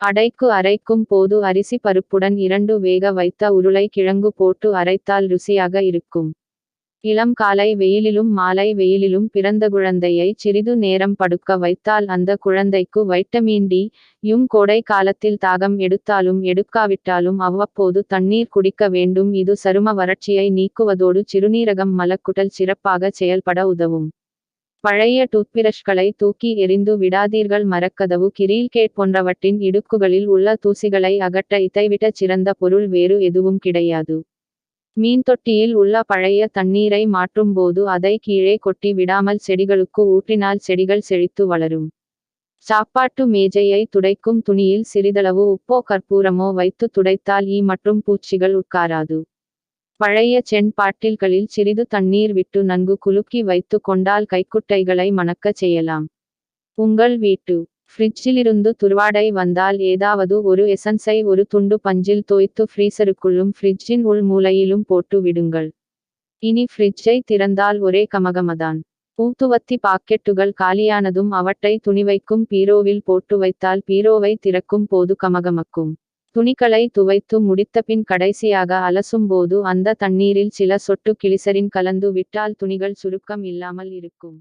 அடைக்கு அரைக்கும் போது அரிசி பருப்புடன் இரண்டு வேக வைத்த உருளை கிழங்கு போட்டு அரைத்தால் ருசியாக இருக்கும். இளம் காலை வெயிலிலும் மாலை வெயிலிலும் பிறந்த குழந்தையை சிறிது நேரம் படுக்க வைத்தால் அந்த குழந்தைக்கு வைட்டமின் டி யும் கோடை காலத்தில் தாகம் எடுத்தாலும் எடுக்காவிட்டாலும் அவ்வப்போது தண்ணீர் குடிக்க வேண்டும். இது சரும வறட்சியை நீக்குவதோடு சிறுநீரகம் மலக்குடல் சிறப்பாக செயல்பட உதவும். பழைய டூத்பிரஷ்களை தூக்கி எறிந்து விடாதீர்கள் மரக்கதவு கிரீல்கேட் போன்றவற்றின் இடுக்குகளில் உள்ள தூசிகளை அகற்ற இதைவிட சிறந்த பொருள் வேறு எதுவும் கிடையாது. மீன் தொட்டியில் உள்ள பழைய தண்ணீரை மாற்றும்போது அதை கீழே கொட்டி விடாமல் செடிகளுக்கு ஊற்றினால் செடிகள் செழித்து வளரும். சாப்பாட்டு மேஜையை துடைக்கும் துணியில் சிறிதளவு உப்போ கற்பூரமோ வைத்து துடைத்தால் ஈ மற்றும் பூச்சிகள் உட்காராது. பழைய சென் பாட்டில்களில் சிறிது தண்ணீர் விட்டு நன்கு குலுக்கி வைத்து கொண்டால் கைக்குட்டைகளை மணக்கச் செய்யலாம். உங்கள் வீட்டு ஃப்ரிட்ஜிலிருந்து துருவாடை வந்தால் ஏதாவது ஒரு எசன்ஸை ஒரு துண்டு பஞ்சில் தோய்த்து ஃப்ரீசருக்குள்ளும் ஃப்ரிட்ஜின் உள் மூலையிலும் போட்டு விடுங்கள். இனி ஃப்ரிட்ஜை திறந்தால் ஒரே கமகமதான். ஊத்துவத்தி பாக்கெட்டுகள் காலியானதும் அவற்றை துணிவைக்கும் பீரோவில் போட்டு வைத்தால் பீரோவை திறக்கும் போது கமகமக்கும். துணிகளை துவைத்து முடித்தபின் கடைசியாக அலசும்போது அந்த தண்ணீரில் சில சொட்டு கிளிசரின் கலந்து விட்டால் துணிகள் சுருக்கம் இல்லாமல் இருக்கும்.